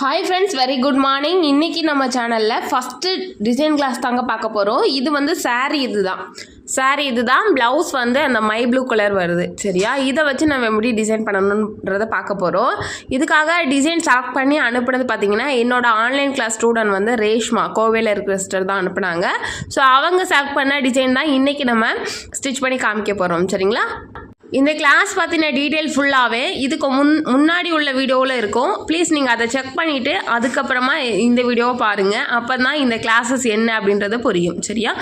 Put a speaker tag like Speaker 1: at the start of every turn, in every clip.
Speaker 1: Hi friends very good morning இன்றைக்கி நம்ம சேனலில் ஃபஸ்ட்டு டிசைன் கிளாஸ் தாங்க பார்க்க போகிறோம் இது வந்து ஸேரீ இது தான் இதுதான். இது தான் ப்ளவுஸ் வந்து அந்த மை ப்ளூ கலர் வருது. சரியா? இதை வச்சு நம்ம எப்படி டிசைன் பண்ணணுன்றதை பார்க்க போகிறோம் இதுக்காக டிசைன் செலக்ட் பண்ணி அனுப்புனது பார்த்தீங்கன்னா என்னோடய ஆன்லைன் கிளாஸ் ஸ்டூடெண்ட் வந்து ரேஷ்மா கோவையில் இருக்கிற சிஸ்டர் தான் அனுப்புனாங்க. ஸோ அவங்க செலக்ட் பண்ண டிசைன் தான் இன்றைக்கி நம்ம ஸ்டிச் பண்ணி காமிக்க போகிறோம் சரிங்களா? இந்த கிளாஸ் பற்றின டீட்டெயில் ஃபுல்லாகவே இதுக்கு முன் முன்னாடி உள்ள வீடியோவில் இருக்கும். ப்ளீஸ் நீங்கள் அதை செக் பண்ணிவிட்டு அதுக்கப்புறமா இந்த வீடியோவை பாருங்கள் அப்போ தான் இந்த கிளாஸஸ் என்ன அப்படின்றது புரியும். சரியா?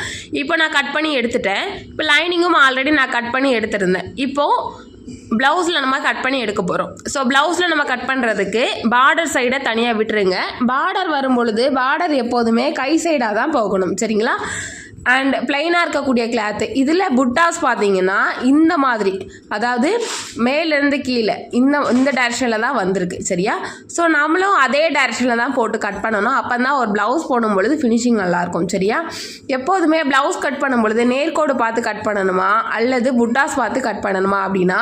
Speaker 1: இப்போ நான் கட் பண்ணி எடுத்துட்டேன். இப்போ லைனிங்கும் ஆல்ரெடி நான் கட் பண்ணி எடுத்திருந்தேன். இப்போது ப்ளவுஸில் நம்ம கட் பண்ணி எடுக்க போகிறோம் ஸோ ப்ளவுஸில் நம்ம கட் பண்ணுறதுக்கு பார்டர் சைடை தனியாக விட்டுருங்க. பார்டர் வரும் பொழுது பார்டர் எப்போதுமே கை சைடாக தான் போகணும். சரிங்களா? அண்ட் பிளைனாக இருக்கக்கூடிய கிளாத்து இதில் புட்டாஸ் பார்த்தீங்கன்னா இந்த மாதிரி. அதாவது மேலேருந்து கீழே. இந்த இந்த டேரக்ஷனில் தான் வந்திருக்கு சரியா? ஸோ நம்மளும் அதே டேரக்ஷனில் தான் போட்டு கட் பண்ணணும். அப்போ தான் ஒரு ப்ளவுஸ் போடும் பொழுது ஃபினிஷிங் நல்லாயிருக்கும் சரியா? எப்போதுமே ப்ளவுஸ் கட் பண்ணும் பொழுது நேர்கோடு பார்த்து கட் பண்ணணுமா? அல்லது புட்டாஸ் பார்த்து கட் பண்ணணுமா? அப்படின்னா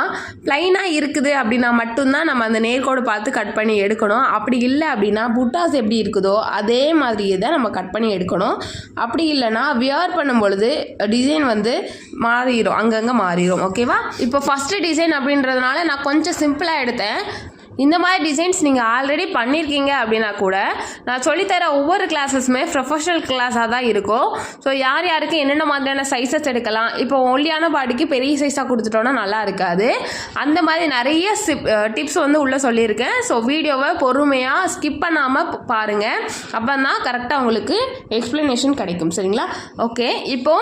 Speaker 1: பிளைனாக இருக்குது அப்படின்னா மட்டும்தான் நம்ம அந்த நேர்கோடு பார்த்து கட் பண்ணி எடுக்கணும். அப்படி இல்லை அப்படின்னா புட்டாஸ் எப்படி இருக்குதோ அதே மாதிரியே தான் நம்ம கட் பண்ணி எடுக்கணும். அப்படி இல்லைன்னா வியர் பண்ணும் பொழுது டிசைன் வந்து மாறிடும் அங்கங்கே மாறிடும் ஓகேவா இப்போ ஃபஸ்ட்டு டிசைன் அப்படின்றதுனால நான் கொஞ்சம் சிம்பிளாக எடுத்தேன். இந்த மாதிரி டிசைன்ஸ் நீங்கள் ஆல்ரெடி பண்ணியிருக்கீங்க அப்படின்னா கூட நான் சொல்லித்தர ஒவ்வொரு கிளாஸஸுமே ப்ரொஃபஷனல் கிளாஸாக தான் இருக்கும். ஸோ யார் யாருக்கு என்னென்ன மாதிரியான சைஸஸ் எடுக்கலாம்? இப்போ ஒல்லியான பாடிக்கு பெரிய சைஸாக கொடுத்துட்டோன்னா நல்லா இருக்காது. அந்த மாதிரி நிறைய டிப்ஸ் வந்து உள்ளே சொல்லியிருக்கேன். ஸோ வீடியோவை பொறுமையாக ஸ்கிப் பண்ணாமல் பாருங்கள் அப்போ தான் கரெக்டாக உங்களுக்கு எக்ஸ்ப்ளனேஷன் கிடைக்கும். சரிங்களா? ஓகே இப்போ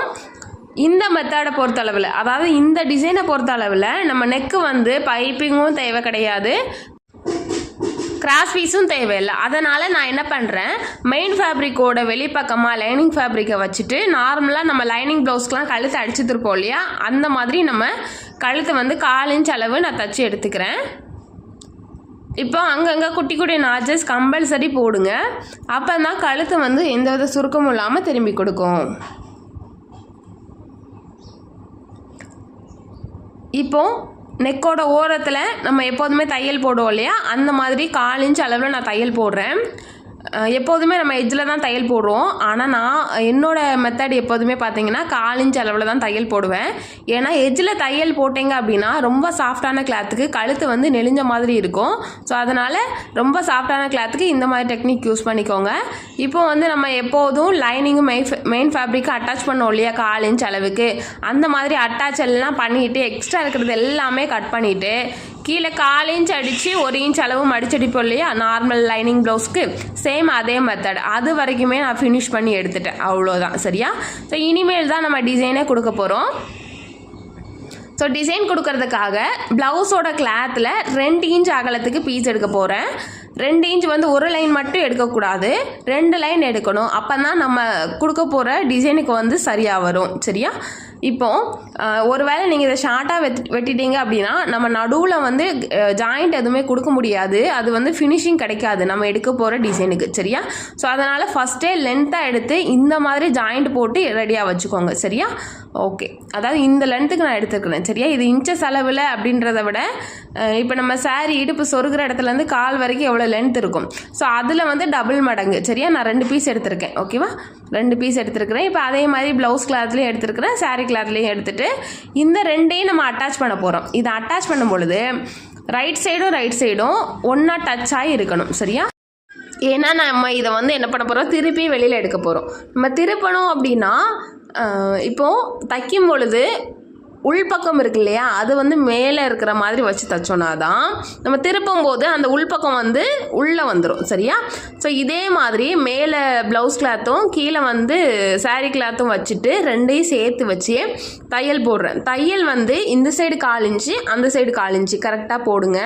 Speaker 1: இந்த மெத்தடை பொறுத்தளவில் அதாவது இந்த டிசைனை பொறுத்தளவில் நம்ம நெக்கு வந்து பைப்பிங்கும் தேவை கிடையாது. கிராஸ் பீஸும் தேவையில்லை. அதனால் நான் என்ன பண்ணுறேன் மெயின் ஃபேப்ரிக்கோட வெளிப்பக்கமாக லைனிங் ஃபேப்ரிக்கை வச்சுட்டு நார்மலாக நம்ம லைனிங் ப்ளவுஸ்க்கெலாம் கழுத்து அடிச்சுட்டுருப்போம் இல்லையா? அந்த மாதிரி நம்ம கழுத்தை வந்து கால் இன்ச் அளவு நான் தச்சு எடுத்துக்கிறேன். இப்போ அங்கங்கே குட்டி குட்டி நாஜஸ் கம்பல்சரி போடுங்க. அப்போ தான் கழுத்து வந்து எந்தவித சுருக்கமும் இல்லாமல் திரும்பி கொடுக்கும். இப்போது நெக்கோட ஓரத்தில் நம்ம எப்போதுமே தையல் போடுவோம் இல்லையா? அந்த மாதிரி கால் இன்ச் அளவில் நான் தையல் போடுறேன். எப்போதுமே நம்ம எஜ்ஜில் தான் தையல் போடுவோம் ஆனால் நான் என்னோட மெத்தட் எப்போதுமே பார்த்தீங்கன்னா காலிஞ்ச் அளவில் தான் தையல் போடுவேன். ஏன்னா எஜ்ஜில் தையல் போட்டிங்க அப்படின்னா ரொம்ப சாஃப்டான கிளாத்துக்கு கழுத்து வந்து நெளிஞ்ச மாதிரி இருக்கும். ஸோ அதனால் ரொம்ப சாஃப்டான கிளாத்துக்கு இந்த மாதிரி டெக்னிக் யூஸ் பண்ணிக்கோங்க. இப்போ வந்து நம்ம எப்போதும் லைனிங்கும் மெயின் மெயின் ஃபேப்ரிக்கு அட்டாச் பண்ணோம் இல்லையா கால் இன்ச் அளவுக்கு. அந்த மாதிரி அட்டாச் எல்லாம் பண்ணிவிட்டு எக்ஸ்ட்ரா இருக்கிறது எல்லாமே கட் பண்ணிவிட்டு கீழே கால் இன்ச் அடித்து ஒரு இன்ச் அளவு மடிச்சடிப்போம் இல்லையா? நார்மல் லைனிங் ப்ளவுஸ்க்கு சேம் அதே மெத்தட் அது வரைக்குமே நான் ஃபினிஷ் பண்ணி எடுத்துட்டேன். அவ்வளோதான் சரியா? ஸோ இனிமேல் தான் நம்ம டிசைனே கொடுக்க போகிறோம் ஸோ டிசைன் கொடுக்கறதுக்காக ப்ளவுஸோட கிளாத்தில் ரெண்டு இன்ச் அகலத்துக்கு பீஸ் எடுக்க போகிறேன் ரெண்டு இன்ச் வந்து ஒரு லைன் மட்டும் எடுக்கக்கூடாது ரெண்டு லைன் எடுக்கணும். அப்போ தான் நம்ம கொடுக்க போகிற டிசைனுக்கு வந்து சரியாக வரும். சரியா? இப்போ ஒரு ஒருவேளை நீங்கள் இதை ஷார்ட்டாக வெட் வெட்டிட்டீங்க அப்படின்னா நம்ம நடுவில் வந்து ஜாயிண்ட் எதுவுமே கொடுக்க முடியாது. அது வந்து ஃபினிஷிங் கிடைக்காது. நம்ம எடுக்க போகிற டிசைனுக்கு சரியா? ஸோ அதனால் ஃபஸ்ட்டே லென்த்தாக எடுத்து இந்த மாதிரி ஜாயிண்ட் போட்டு ரெடியாக வச்சுக்கோங்க சரியா? ஓகே அதாவது இந்த லென்த்துக்கு நான் எடுத்துக்கிறேன் சரியா? இது இன்ச்சஸ் அளவில் அப்படின்றத விட இப்போ நம்ம சாரி இடுப்பு சொருகிற இடத்துலேருந்து கால் வரைக்கும் எவ்வளோ லென்த் இருக்கும். ஸோ அதில் வந்து டபுள் மடங்கு சரியா? நான் ரெண்டு பீஸ் எடுத்திருக்கேன் ஓகேவா ரெண்டு பீஸ் எடுத்திருக்கிறேன். இப்போ அதே மாதிரி ப்ளவுஸ் கிளாத்லேயும் எடுத்திருக்கிறேன் சாரி கிளாத்லேயும் எடுத்துகிட்டு இந்த ரெண்டையும் நம்ம அட்டாச் பண்ண போகிறோம் இதை அட்டாச் பண்ணும் பொழுது ரைட் சைடும் ரைட் சைடும் ஒன்றா டச் ஆகி இருக்கணும். சரியா? ஏன்னா நம்ம இதை வந்து என்ன பண்ண போகிறோம் திருப்பி வெளியில் எடுக்க போகிறோம் நம்ம திருப்பணும் அப்படின்னா இப்போது தைக்கும் பொழுது உள்பக்கம் இருக்கு இல்லையா அது வந்து மேலே இருக்கிற மாதிரி வச்சு தைச்சோன்னா தான் நம்ம திருப்பும் போது அந்த உள்பக்கம் வந்து உள்ளே வந்துடும் சரியா? ஸோ இதே மாதிரி மேலே ப்ளவுஸ் கிளாத்தும் கீழே வந்து saree கிளாத்தும் வச்சுட்டு ரெண்டையும் சேர்த்து வச்சு தையல் போடுறேன். தையல் வந்து இந்த சைடு கால் இன்ச்சு அந்த சைடு கால் இன்ச்சு. கரெக்டாக போடுங்க.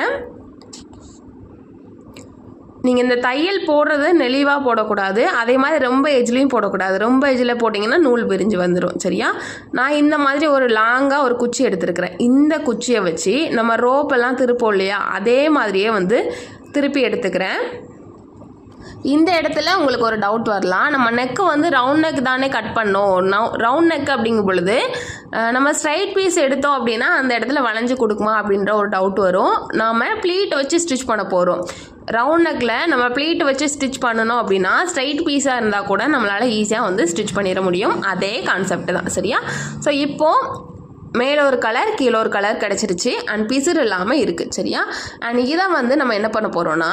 Speaker 1: நீங்கள் இந்த தையல் போடுறது நெளிவாக போடக்கூடாது. அதே மாதிரி ரொம்ப எஜ்லேயும் போடக்கூடாது. ரொம்ப எஜ்ஜில் போட்டிங்கன்னா நூல் பிரிஞ்சு வந்துடும் சரியா? நான் இந்த மாதிரி ஒரு லாங்காக ஒரு குச்சி எடுத்துருக்கிறேன். இந்த குச்சியை வச்சு நம்ம ரோப்பெல்லாம் திருப்போம் இல்லையா? அதே மாதிரியே வந்து திருப்பி எடுத்துக்கிறேன். இந்த இடத்துல உங்களுக்கு ஒரு டவுட் வரலாம். நம்ம நெக்கு வந்து ரவுண்ட் நெக் தானே கட் பண்ணோம். ரவுண்ட் நெக் அப்படிங்கும் பொழுது நம்ம ஸ்ட்ரைட் பீஸ் எடுத்தோம் அப்படின்னா அந்த இடத்துல வளைஞ்சு கொடுக்குமா அப்படின்ற ஒரு டவுட் வரும். நாம் ப்ளீட் வச்சு ஸ்டிச் பண்ண போகிறோம் ரவுண்ட் நெக்கில் நம்ம ப்ளீட் வச்சு ஸ்டிச் பண்ணணும் அப்படின்னா ஸ்ட்ரைட் பீஸாக இருந்தால் கூட நம்மளால் ஈஸியாக வந்து ஸ்டிச் பண்ணிட முடியும். அதே கான்செப்ட் தான். சரியா? ஸோ இப்போது மேலே ஒரு கலர் கீழே ஒரு கலர் கிடச்சிருச்சு. அண்ட் பிசுறு இல்லாமல் இருக்குது சரியா? அண்ட் இதை வந்து நம்ம என்ன பண்ண போகிறோன்னா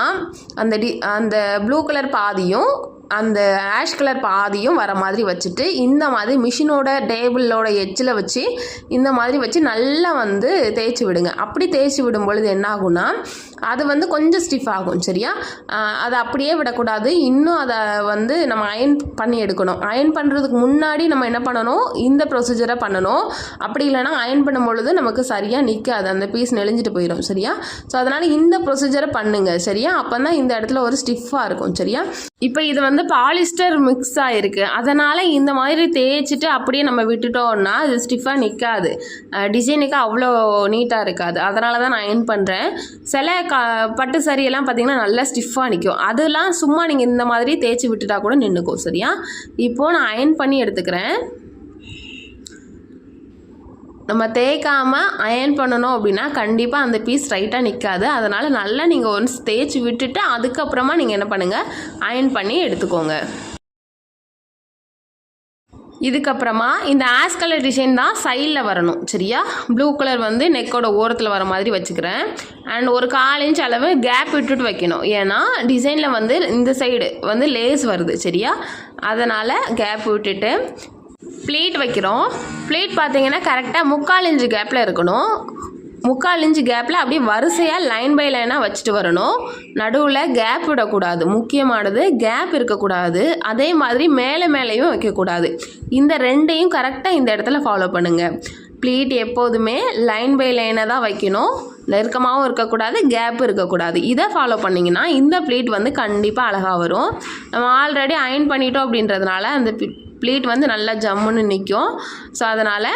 Speaker 1: அந்த டி அந்த ப்ளூ கலர் பாதியும் அந்த ஆஷ் கலர் பாதியும் வர மாதிரி வச்சுட்டு இந்த மாதிரி மிஷினோட டேபிளோட எச்சில் வச்சு இந்த மாதிரி வச்சு நல்லா வந்து தேய்ச்சி விடுங்க. அப்படி தேய்ச்சி விடும் பொழுது என்ன ஆகும்னா அது வந்து கொஞ்சம் ஸ்டிஃப் ஆகும் சரியா? அதை அப்படியே விடக்கூடாது. இன்னும் அதை வந்து நம்ம அயன் பண்ணி எடுக்கணும். அயன் பண்ணுறதுக்கு முன்னாடி நம்ம என்ன பண்ணணும்? இந்த ப்ரொசீஜரை பண்ணணும். அப்படி இல்லைன்னா அயன் பண்ணும் பொழுது நமக்கு சரியாக நிற்காது அந்த பீஸ் நெளிஞ்சிட்டு போயிடும் சரியா? ஸோ அதனால் இந்த ப்ரொசீஜரை பண்ணுங்க சரியா? அப்போ தான் இந்த இடத்துல ஒரு ஸ்டிஃபாக இருக்கும் சரியா? இப்போ இது வந்து பாலிஸ்டர் மிக்ஸ் ஆகிருக்கு அதனால் இந்த மாதிரி தேய்ச்சிட்டு அப்படியே நம்ம விட்டுட்டோம்னா அது ஸ்டிஃபாக நிற்காது டிசைனுக்கு அவ்வளோ நீட்டாக இருக்காது. அதனால தான் நான் ஏன் பண்ணுறேன் சில க பட்டு சரியெல்லாம் பார்த்தீங்கன்னா நல்லா ஸ்டிஃபாக நிற்கும் அதெல்லாம் சும்மா நீங்கள் இந்த மாதிரி தேய்ச்சி விட்டுட்டா கூட நின்றுக்கும் சரியா? இப்போது நான் அயன் பண்ணி எடுத்துக்கிறேன். நம்ம தேய்க்காமல் அயன் பண்ணணும் அப்படின்னா கண்டிப்பாக அந்த பீஸ் ரைட்டாக நிற்காது அதனால் நல்லா நீங்கள் ஒன்ஸ் தேய்ச்சி விட்டுட்டு அதுக்கப்புறமா நீங்கள் என்ன பண்ணுங்கள் அயன் பண்ணி எடுத்துக்கோங்க. இதுக்கப்புறமா இந்த ஆஸ் கலர் டிசைன் தான் சைடில் வரணும். சரியா? ப்ளூ கலர் வந்து நெக்கோட ஓரத்தில் வர மாதிரி வச்சுக்கிறேன். அண்ட் ஒரு கால் இன்ச் அளவு கேப் விட்டுட்டு வைக்கணும். ஏன்னா டிசைனில் வந்து இந்த சைடு வந்து லேஸ் வருது. சரியா? அதனால் கேப் விட்டுட்டு பிளேட் வைக்கிறோம். பிளேட் பார்த்தீங்கன்னா கரெக்டாக முக்கால் இன்ச்சு கேப்பில் இருக்கணும். முக்கால் இன்ச்சு கேப்பில் அப்படியே வரிசையாக லைன் பை லைனாக வச்சுட்டு வரணும். நடுவில் கேப் விடக்கூடாது. முக்கியமானது கேப் இருக்கக்கூடாது. அதே மாதிரி மேலே மேலேயும் வைக்கக்கூடாது. இந்த ரெண்டையும் கரெக்டாக இந்த இடத்துல ஃபாலோ பண்ணுங்கள் ப்ளீட் எப்போதுமே லைன் பை லைனை தான் வைக்கணும். நெருக்கமாகவும் இருக்கக்கூடாது கேப் இருக்கக்கூடாது. இதை ஃபாலோ பண்ணிங்கன்னா இந்த ப்ளீட் வந்து கண்டிப்பாக அழகாக வரும். நம்ம ஆல்ரெடி அயன் பண்ணிட்டோம் அப்படின்றதுனால அந்த ப்ளீட் வந்து நல்லா ஜம்முன்னு நிற்கும் ஸோ அதனால்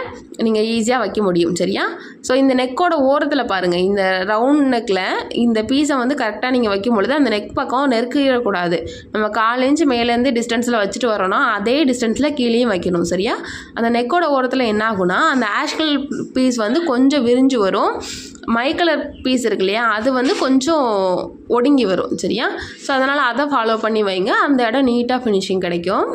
Speaker 1: நீங்கள் ஈஸியாக வைக்க முடியும் சரியா? ஸோ இந்த நெக்கோட ஓரத்தில் பாருங்கள் இந்த ரவுண்ட் நெக்கில் இந்த பீஸை வந்து கரெக்டாக நீங்கள் வைக்கும் பொழுது அந்த நெக் பக்கம் நெருக்கிடக்கூடாது. நம்ம கால் இன்ச்சு மேலேருந்து டிஸ்டன்ஸில் வச்சுட்டு வரோன்னா அதே டிஸ்டன்ஸில் கீழேயும் வைக்கணும் சரியா? அந்த நெக்கோட ஓரத்தில் என்னாகும்னா அந்த ஆஷ்கல் பீஸ் வந்து கொஞ்சம் விரிஞ்சு வரும். மை கலர் பீஸ் இருக்கு இல்லையா அது வந்து கொஞ்சம் ஒடுங்கி வரும் சரியா? ஸோ அதனால் அதை ஃபாலோ பண்ணி வைங்க. அந்த இடம் நீட்டாக ஃபினிஷிங் கிடைக்கும்.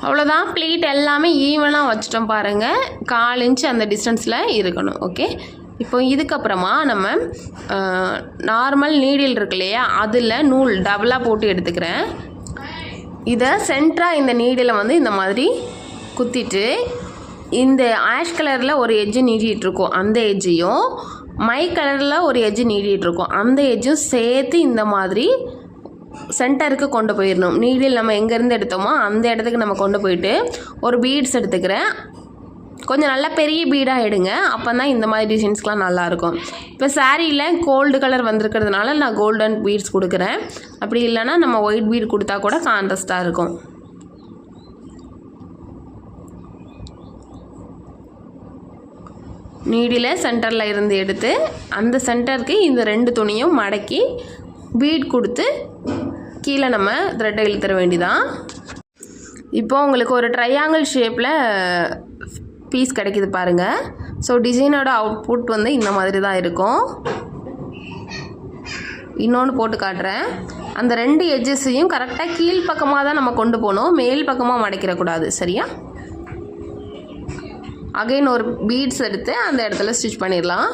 Speaker 1: அவ்வளோதான் ப்ளீட் எல்லாமே ஈவனாக வச்சிட்டோம் பாருங்கள் கால் இன்ச்சு அந்த டிஸ்டன்ஸில் இருக்கணும் ஓகே இப்போ இதுக்கப்புறமா நம்ம நார்மல் நீடில் இருக்கு இல்லையா? அதில் நூல் டபுளாக போட்டு எடுத்துக்கிறேன். இதை சென்டராக இந்த நீடில் வந்து இந்த மாதிரி குத்திட்டு இந்த ஆஷ் கலரில் ஒரு எஜ்ஜு நீட்டிகிட்டு அந்த எஜ்ஜையும் மை கலரில் ஒரு எஜ்ஜு நீட்டிகிட்டு அந்த எஜ்ஜும் சேர்த்து இந்த மாதிரி சென்டருக்கு கொண்டு போயிடணும். நீடில் நம்ம எங்கேருந்து எடுத்தோமோ அந்த இடத்துக்கு நம்ம கொண்டு போயிட்டு ஒரு பீட்ஸ் எடுத்துக்கிறேன். கொஞ்சம் நல்லா பெரிய பீடாக எடுங்க. அப்போ தான் இந்த மாதிரி டிசைன்ஸ்க்கெலாம் நல்லாயிருக்கும். இப்போ சாரியில் கோல்டு கலர் வந்திருக்கிறதுனால நான் கோல்டன் பீட்ஸ் கொடுக்குறேன். அப்படி இல்லைன்னா நம்ம ஒயிட் பீட் கொடுத்தா கூட கான்ட்ரஸ்ட்டாக இருக்கும். நீடில் சென்டரில் இருந்து எடுத்து அந்த சென்டருக்கு இந்த ரெண்டு துணியும் மடக்கி பீட் கொடுத்து கீழே நம்ம த்ரெட்டை இழுத்துற வேண்டிதான். இப்போது உங்களுக்கு ஒரு ட்ரையாங்கிள் ஷேப்பில் பீஸ் கிடைக்கிது பாருங்கள் ஸோ டிசைனோட அவுட்புட் வந்து இந்த மாதிரி தான் இருக்கும். இன்னொன்று போட்டு காட்டுறேன். அந்த ரெண்டு எட்ஜஸையும் கரெக்டாக கீழ் பக்கமாக தான் நம்ம கொண்டு போகணும் மேல் பக்கமாக மடக்கிடக்கூடாது சரியா? அகைன் ஒரு பீட்ஸ் எடுத்து அந்த இடத்துல ஸ்டிச் பண்ணிடலாம்.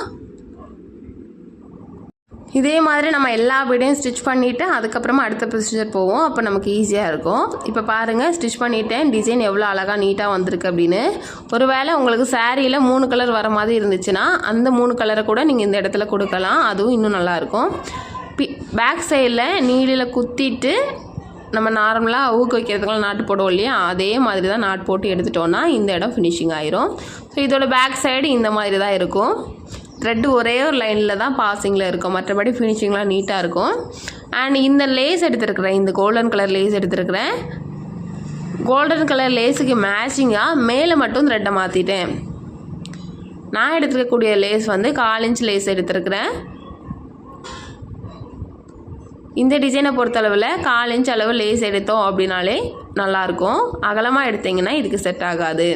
Speaker 1: இதே மாதிரி நம்ம எல்லா பீடையும் ஸ்டிச் பண்ணிவிட்டு அதுக்கப்புறமா அடுத்த ப்ரொசீஜர் போவோம். அப்போ நமக்கு ஈஸியாக இருக்கும். இப்போ பாருங்கள் ஸ்டிச் பண்ணிவிட்டேன் டிசைன் எவ்வளோ அழகாக நீட்டாக வந்திருக்கு அப்படின்னு. ஒருவேளை உங்களுக்கு சாரியில் மூணு கலர் வர மாதிரி இருந்துச்சுன்னா அந்த மூணு கலரை கூட நீங்கள் இந்த இடத்துல கொடுக்கலாம். அதுவும் இன்னும் நல்லாயிருக்கும் பி பேக் சைடில் நீளில் குத்திட்டு நம்ம நார்மலாக ஊக்கு வைக்கிறதுக்கெல்லாம் நாட்டு போடுவோம் இல்லையா? அதே மாதிரி தான் நாட் போட்டு எடுத்துட்டோன்னா இந்த இடம் ஃபினிஷிங் ஆயிரும். ஸோ இதோட பேக் சைடு இந்த மாதிரி தான் இருக்கும். த்ரெட்டு ஒரே ஒரு லைனில் தான் பாசிங்கில் இருக்கும். மற்றபடி ஃபினிஷிங்லாம் நீட்டாக இருக்கும். அண்ட் இந்த லேஸ் எடுத்துருக்குறேன். இந்த கோல்டன் கலர் லேஸ் எடுத்துருக்குறேன். கோல்டன் கலர் லேஸுக்கு மேட்சிங்காக மேலே மட்டும் த்ரெட்டை மாற்றிட்டேன் நான் எடுத்துக்கக்கூடிய லேஸ் வந்து கால் இன்ச் லேஸ் எடுத்துருக்குறேன். இந்த டிசைனை பொறுத்தளவில் கால் இன்ச் அளவு லேஸ் எடுத்தோம் அப்படின்னாலே நல்லாயிருக்கும் அகலமாக எடுத்தீங்கன்னா இதுக்கு செட் ஆகாது.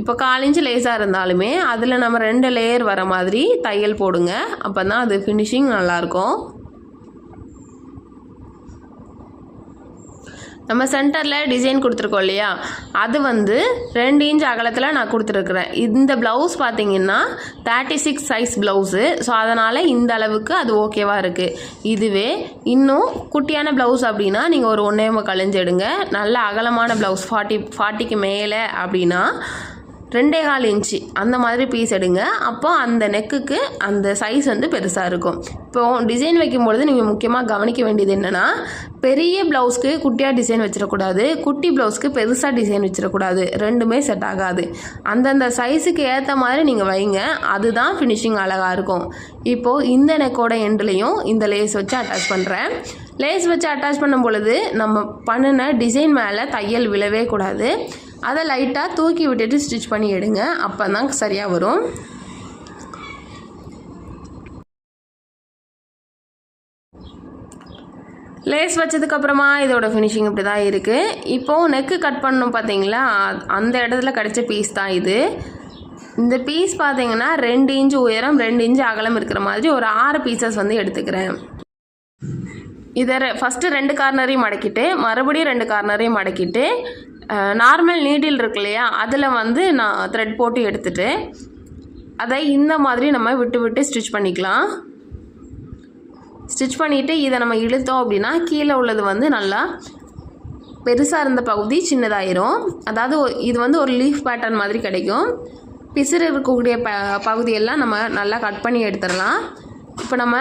Speaker 1: இப்போ காலிஞ்சு லேஸாக இருந்தாலுமே அதில் நம்ம ரெண்டு லேயர் வர மாதிரி தையல் போடுங்க. அப்போ தான் அது ஃபினிஷிங் நல்லாயிருக்கும் நம்ம சென்டரில் டிசைன் கொடுத்துருக்கோம் இல்லையா? அது வந்து ரெண்டு இன்ச் அகலத்தில் நான் கொடுத்துருக்குறேன். இந்த ப்ளவுஸ் பார்த்தீங்கன்னா thirty six size blouse so அதனால் இந்த அளவுக்கு அது ஓகேவாக இருக்குது இதுவே இன்னும் குட்டியான ப்ளவுஸ் அப்படின்னா நீங்கள் ஒரு ஒன்றே கழிஞ்சிடுங்க நல்ல அகலமான ப்ளவுஸ் ஃபார்ட்டி ஃபார்ட்டிக்கு மேலே அப்படின்னா ரெண்டே கால் இன்ச்சு. அந்த மாதிரி பீஸ் எடுங்க. அப்போ அந்த நெக்குக்கு அந்த சைஸ் வந்து பெருசாக இருக்கும். இப்போ டிசைன் வைக்கும்பொழுது நீங்கள் முக்கியமாக கவனிக்க வேண்டியது என்னென்னா பெரிய ப்ளவுஸ்க்கு குட்டியாக டிசைன் வச்சிடக்கூடாது. குட்டி ப்ளவுஸ்க்கு பெருசாக டிசைன் வச்சிடக்கூடாது. ரெண்டுமே செட் ஆகாது. அந்தந்த சைஸுக்கு ஏற்ற மாதிரி நீங்கள் வைங்க. அதுதான் ஃபினிஷிங் அழகாக இருக்கும். இப்போது இந்த நெக்கோட எண்ட்லேயும் இந்த லேஸ் வச்சு அட்டாச் பண்ணுறேன் லேஸ் வச்சு அட்டாச் பண்ணும் பொழுது நம்ம பண்ணின டிசைன் மேலே தையல் விழவே கூடாது. அதை லைட்டாக தூக்கி விட்டுட்டு ஸ்டிச் பண்ணி எடுங்க. அப்போ தான் சரியாக வரும் லேஸ் வச்சதுக்கப்புறமா இதோட ஃபினிஷிங் இப்படி தான் இருக்குது இப்போது நெக்கு கட் பண்ணணும் பார்த்தீங்களா அந்த இடத்துல கிடைச்ச பீஸ் தான் இது. இந்த பீஸ் பார்த்தீங்கன்னா ரெண்டு இன்ச்சு உயரம் ரெண்டு இன்ச்சு அகலம் இருக்கிற மாதிரி ஒரு ஆறு பீசஸ் வந்து எடுத்துக்கிறேன். இதை ஃபஸ்ட்டு ரெண்டு கார்னரையும் மடக்கிட்டு மறுபடியும் ரெண்டு கார்னரையும் மடக்கிட்டு நார்மல் நீடில் இருக்கு இல்லையா? அதில் வந்து நான் த்ரெட் போட்டு எடுத்துட்டு அதை இந்த மாதிரி நம்ம விட்டு விட்டு ஸ்டிச் பண்ணிக்கலாம். ஸ்டிச் பண்ணிவிட்டு இதை நம்ம இழுத்தோம் அப்படின்னா கீழே உள்ளது வந்து நல்லா பெருசாக இருந்த பகுதி சின்னதாயிரும். அதாவது இது வந்து ஒரு லீஃப் பேட்டர்ன் மாதிரி கிடைக்கும். பிசிறு இருக்கக்கூடிய ப பகுதியெல்லாம் நம்ம நல்லா கட் பண்ணி எடுத்துடலாம். இப்போ நம்ம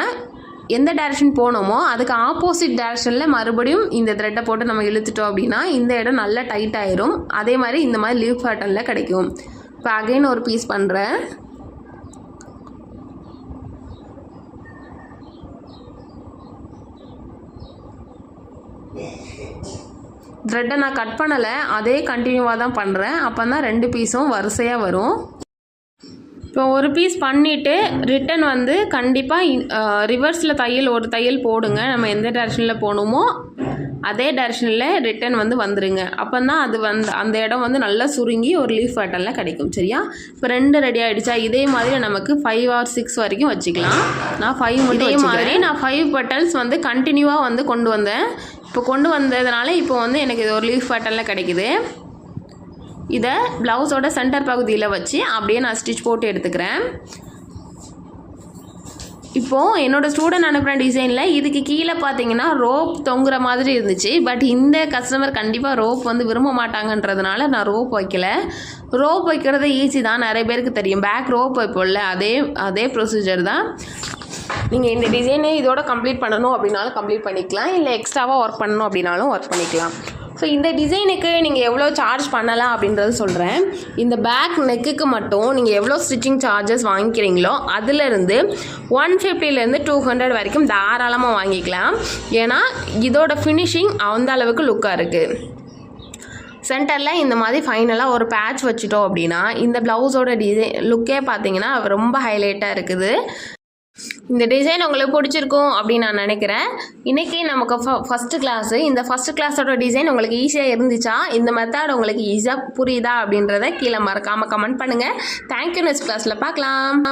Speaker 1: எந்த டைரக்ஷன் போனோமோ அதுக்கு ஆப்போசிட் டைரக்ஷனில் மறுபடியும் இந்த த்ரெட்டை போட்டு நம்ம இழுத்துட்டோம் அப்படின்னா இந்த இடம் நல்லா டைட் ஆயிரும். அதே மாதிரி இந்த மாதிரி லீஃப் பேட்டர்னில் கிடைக்கும். இப்போ அகைன் ஒரு பீஸ் பண்ணுறேன் த்ரெட்டை நான் கட் பண்ணலை. அதே கண்டினியூவாக தான் பண்ணுறேன் அப்போ தான் ரெண்டு பீஸும் வரிசையாக வரும். இப்போ ஒரு பீஸ் பண்ணிவிட்டு ரிட்டன் வந்து கண்டிப்பாக ரிவர்ஸில் தையல் ஒரு தையல் போடுங்க. நம்ம எந்த டேரக்ஷனில் போகணுமோ அதே டேரக்ஷனில் ரிட்டன் வந்து வந்துருங்க. அப்போ தான் அது வந்து அந்த இடம் வந்து நல்லா சுருங்கி ஒரு லீஃப் பேட்டர்னில் கிடைக்கும் சரியா? இப்போ ரெண்டு ரெடி ஆகிடுச்சா இதே மாதிரி நமக்கு ஃபைவ் ஆர் சிக்ஸ் வரைக்கும் வச்சுக்கலாம். நான் ஃபைவ் மட்டும் இதே மாதிரி நான் ஃபைவ் பட்டல்ஸ் வந்து கண்டினியூவாக வந்து கொண்டு வந்தேன். இப்போ கொண்டு வந்ததுனால இப்போ வந்து எனக்கு இது ஒரு லீஃப் பேட்டர்னில் கிடைக்குது. இதை ப்ளவுஸோட சென்டர் பகுதியில் வச்சு அப்படியே நான் ஸ்டிச் போட்டு எடுத்துக்கிறேன். இப்போது என்னோட ஸ்டூடெண்ட் அனுப்புகிற டிசைனில் இதுக்கு கீழே பார்த்தீங்கன்னா ரோப் தொங்குற மாதிரி இருந்துச்சு. பட் இந்த கஸ்டமர் கண்டிப்பாக ரோப் வந்து விரும்ப மாட்டாங்கன்றதுனால நான் ரோப் வைக்கல. ரோப் வைக்கிறது ஈஸி தான். நிறைய பேருக்கு தெரியும். பேக் ரோப் வைப்போம்ல அதே அதே ப்ரொசீஜர் தான். நீங்கள் இந்த டிசைனே இதோட கம்ப்ளீட் பண்ணணும் அப்படின்னாலும் கம்ப்ளீட் பண்ணிக்கலாம். இல்லை எக்ஸ்ட்ராவாக ஒர்க் பண்ணணும் அப்படின்னாலும் ஒர்க் பண்ணிக்கலாம். ஸோ இந்த டிசைனுக்கு நீங்கள் எவ்வளோ சார்ஜ் பண்ணலாம் அப்படின்றது சொல்கிறேன் இந்த பேக் நெக்குக்கு மட்டும் நீங்கள் எவ்வளோ ஸ்டிச்சிங் சார்ஜஸ் வாங்கிக்கிறீங்களோ அதுலேருந்து ஒன் ஃபிஃப்டிலேருந்து டூ ஹண்ட்ரட் வரைக்கும் தாராளமாக வாங்கிக்கலாம். ஏன்னா இதோட ஃபினிஷிங் அந்த அளவுக்கு லுக்காக இருக்குது சென்டரில் இந்த மாதிரி ஃபைனலாக ஒரு பேட்ச் வச்சுட்டோம் அப்படின்னா இந்த ப்ளவுஸோட டிசைன் லுக்கே பார்த்தீங்கன்னா ரொம்ப ஹைலைட்டாக இருக்குது. இந்த டிசைன் உங்களுக்கு பிடிச்சிருக்கும் அப்படின்னு நான் நினைக்கிறேன். இன்றைக்கி நமக்கு ஃபஸ்ட்டு கிளாஸு இந்த ஃபஸ்ட்டு கிளாஸோட டிசைன் உங்களுக்கு ஈஸியாக இருந்துச்சா? இந்த மெத்தட் உங்களுக்கு ஈஸியாக புரியுதா அப்படின்றத கீழே மறக்காமல் கமெண்ட் பண்ணுங்கள் தேங்க்யூ நெக்ஸ்ட் கிளாஸில் பார்க்கலாம்.